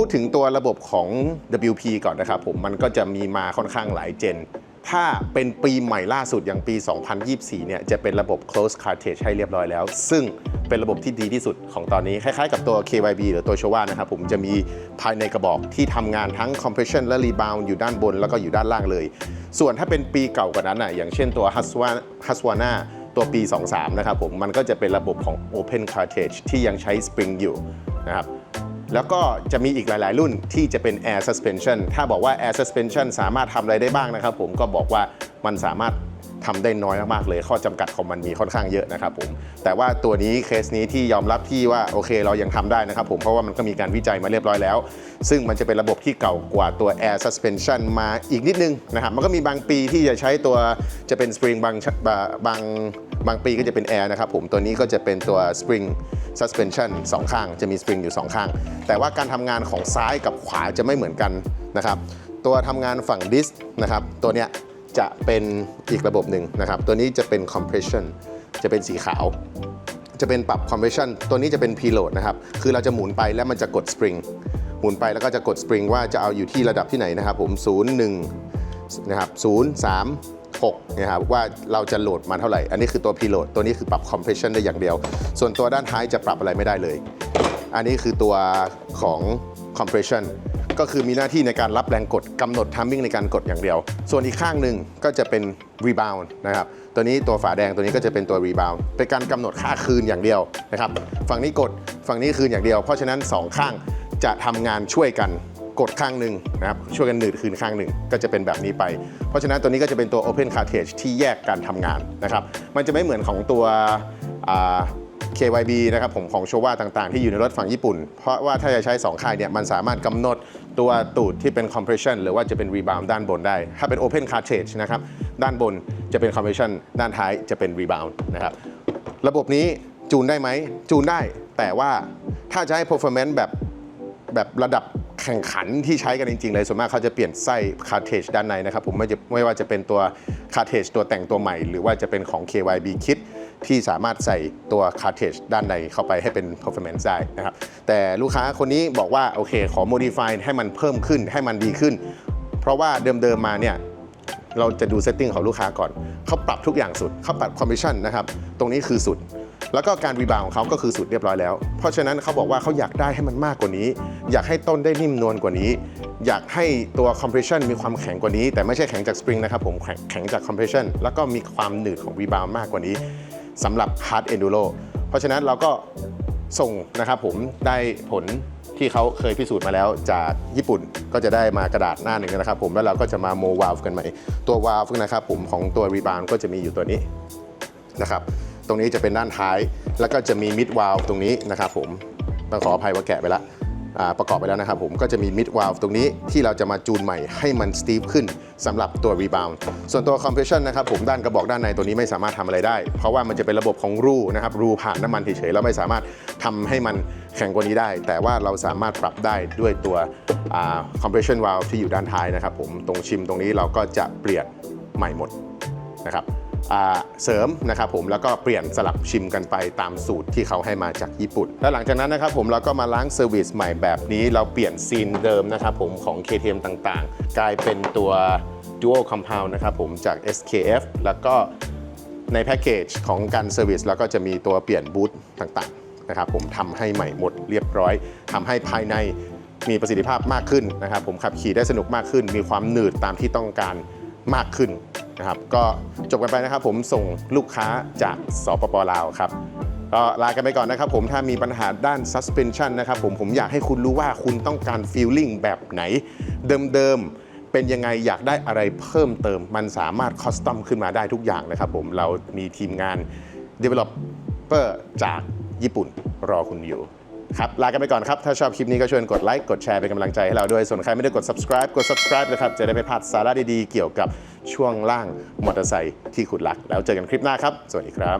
พูดถึงตัวระบบของ WP ก่อนนะครับผมมันก็จะมีมาค่อนข้างหลายเจน ถ้าเป็นปีใหม่ล่าสุดอย่างปี 2024 เนี่ยจะเป็นระบบ close cartridge ให้เรียบร้อยแล้ว ซึ่งเป็นระบบที่ดีที่สุดของตอนนี้ คล้ายๆกับตัว KYB หรือตัว Showa นะครับผมจะมีภายในกระบอกที่ทำงานทั้ง compression และ rebound อยู่ด้านบนแล้วก็อยู่ด้านล่างเลย ส่วนถ้าเป็นปีเก่ากว่านั้นอะอย่างเช่นตัว Husqvarna ตัวปี 23 นะครับผมมันก็จะเป็นระบบของ open cartridge ที่ยังใช้ spring อยู่นะครับ แล้วก็จะมีอีกหลาย ๆ รุ่นที่จะเป็น air suspension ถ้าบอกว่า air suspension สามารถทำอะไรได้บ้างนะครับผมก็บอกว่ามันสามารถ ทำได้น้อยมากๆเลย ข้อจำกัดของมันมีค่อนข้างเยอะนะครับผมแต่ว่าตัวนี้เคสนี้ที่ยอมรับที่ว่าโอเคเรายังทำได้นะครับผมเพราะว่ามันก็มีการวิจัยมาเรียบร้อยแล้ว ซึ่งมันจะเป็นระบบที่เก่ากว่าตัว air suspension มาอีกนิดนึงนะครับมันก็มีบางปีที่จะใช้ตัวจะเป็น spring บางบางบางบางปีก็จะเป็น Air นะครับผมตัวนี้ก็จะเป็นตัว Spring Suspension สองข้างจะมี Spring อยู่ 2 ข้าง แต่ว่าการทำงานของซ้ายกับขวาจะไม่เหมือนกันนะครับ ตัวทำงานฝั่งดิสนะครับ ตัวเนี้ย จะเป็นอีกระบบหนึ่งนะครับ ตัวนี้จะเป็น Compression จะเป็นสีขาว จะเป็นปรับ compression ตัวนี้จะเป็น preload นะครับ คือเราจะหมุนไปแล้วมันจะกด spring หมุนไปแล้วก็จะกด spring ว่าจะเอาอยู่ที่ระดับที่ไหนนะครับผม 0 1 นะครับ 0 3 6นะครับว่าเราจะโหลดมาเท่าไหร่ อันนี้คือตัว preload ตัวนี้คือปรับ compression ได้อย่างเดียว ส่วนตัวด้านท้ายจะปรับอะไรไม่ได้เลย อันนี้คือตัวของ compression ก็คือมีหน้าที่ในการรับแรงกดกำหนด timing ในการกดอย่างเดียว ส่วนอีกข้างหนึ่งก็จะเป็น rebound นะครับตัวนี้ตัวฝาแดงตัวนี้ก็จะเป็นตัว rebound เป็นการกำหนดค่าคืนอย่างเดียวนะครับฝั่งนี้กดฝั่งนี้คืนอย่างเดียว เพราะฉะนั้นสองข้างจะทำงานช่วยกันกดข้างหนึ่งนะครับช่วยกันหนืดคืนข้างหนึ่งก็จะเป็นแบบนี้ไป เพราะฉะนั้นตัวนี้ก็จะเป็นตัว Open Cartridge ที่แยกการทำงานนะครับมันจะไม่เหมือนของตัว KYB นะครับผมของโชว่าต่างๆ ที่อยู่ในรถฝั่งญี่ปุ่น เพราะว่าถ้าจะใช้ 2 ค่ายเนี่ยมันสามารถกำหนดตัวตูดที่เป็น compression หรือว่าจะเป็น rebound ด้านบนได้ ถ้าเป็น open cartridge นะครับ ด้านบนจะเป็น compression ด้านท้ายจะเป็น rebound นะครับ ระบบนี้จูนได้ไหม จูนได้ แต่ว่าถ้าจะให้ performance แบบแบบระดับแข่งขันที่ใช้กันจริง ๆ เลยส่วนมากเขาจะเปลี่ยนไส้คาร์เทจด้านในนะครับผมไม่จะไม่ว่าจะเป็นตัวคาร์เทจตัวแต่งตัวใหม่ หรือว่าจะเป็นของ KYB Kit ที่สามารถใส่ตัวคาร์เทจด้านในเข้าไปให้เป็น performance ได้นะครับแต่ลูกค้าคนนี้บอกว่าโอเคขอ modify ให้มันเพิ่มขึ้นให้มันดีขึ้น เพราะว่าเดิมๆมาเนี่ยเราจะดูเซตติ้งของลูกค้าก่อน เขาปรับทุกอย่างสุด เขาปรับคอมมิชชั่นนะครับ ตรงนี้คือสุด แล้วก็การรีบาวของเขาก็คือสุดเรียบร้อยแล้ว เพราะฉะนั้นเขาบอกว่าเขาอยากได้ให้มันมากกว่านี้ อยากให้ต้นได้นิ่มนวลกว่านี้ อยากให้ตัวคอมเพรสชันมีความแข็งกว่านี้ แต่ไม่ใช่แข็งจากสปริงนะครับผม แข็งแข็งจากคอมเพรสชันแล้วก็มีความหนืดของรีบาวมากกว่านี้ สำหรับ Hard Enduro เพราะฉะนั้นเราก็ส่งนะครับผมได้ผลที่เขาเคยพิสูจน์มาแล้วจากญี่ปุ่นก็จะได้มากระดาษหน้าหนึ่งนะครับผมแล้วเราก็จะมาโมวาลกันใหม่ตัววาลนะครับผมของตัวรีบาวก็จะมีอยู่ตัวนี้นะครับตรงนี้จะเป็นด้านท้าย แล้วก็จะมีมิดวาลตรงนี้นะครับผมต้องขออภัยว่าแกะไปละ ประกอบไปแล้วนะครับผมก็จะมีมิดวาลตรงนี้ที่เราจะมาจูนใหม่ให้มันสตีฟขึ้นสำหรับตัวรีบาวส่วนตัวคอมเพรสชันนะครับผมด้านกระบอกด้านในตัวนี้ไม่สามารถทำอะไรได้ เพราะว่ามันจะเป็นระบบของรูนะครับรูผ่านน้ำมันเฉยๆแล้วไม่สามารถทำให้มันแข็งกว่านี้ได้ แต่ว่าเราสามารถปรับได้ด้วยตัวคอมเพรสชันวาลที่อยู่ด้านท้ายนะครับผมตรงชิมตรงนี้เราก็จะเปลี่ยนใหม่หมดนะครับ เสริมนะครับผมแล้วก็เปลี่ยนสลับชิมกันไปตามสูตรที่เขาให้มาจากญี่ปุ่น แล้วหลังจากนั้นนะครับผมเราก็มาล้างเซอร์วิสใหม่แบบนี้ เราเปลี่ยนซีนเดิมนะครับผมของ KTM ต่างๆ กลายเป็นตัว Dual Compound นะครับผมจาก SKF แล้วก็ในแพ็กเกจของการเซอร์วิสแล้วก็จะมีตัวเปลี่ยนบูทต่างๆนะครับผมทำให้ใหม่หมดเรียบร้อยทำให้ภายในมีประสิทธิภาพมากขึ้นนะครับผมขับขี่ได้สนุกมากขึ้น มีความหนืดตามที่ต้องการมากขึ้น นะครับ ก็จบกันไปนะครับ ผมส่งลูกค้าจากสปปลาวครับก็ลากันไปก่อนนะครับผมถ้ามีปัญหาด้าน suspension นะครับผมผมอยากให้คุณรู้ว่าคุณต้องการ feeling แบบไหน เดิมๆ เป็นยังไงอยากได้อะไรเพิ่มเติม มันสามารถคอสตอมขึ้นมาได้ทุกอย่างนะครับผมเรามีทีมงาน developer จากญี่ปุ่นรอคุณอยู่ ครับลากันไปก่อนครับ ถ้าชอบคลิปนี้ก็ชวนกดไลค์กดแชร์เป็นกำลังใจให้เราด้วย ส่วนใครไม่ได้กด subscribe กด subscribe นะครับ จะได้ไม่พลาดสาระดีๆ เกี่ยวกับช่วงล่างมอเตอร์ไซค์ที่คุณรัก แล้วเจอกันคลิปหน้าครับ สวัสดีครับ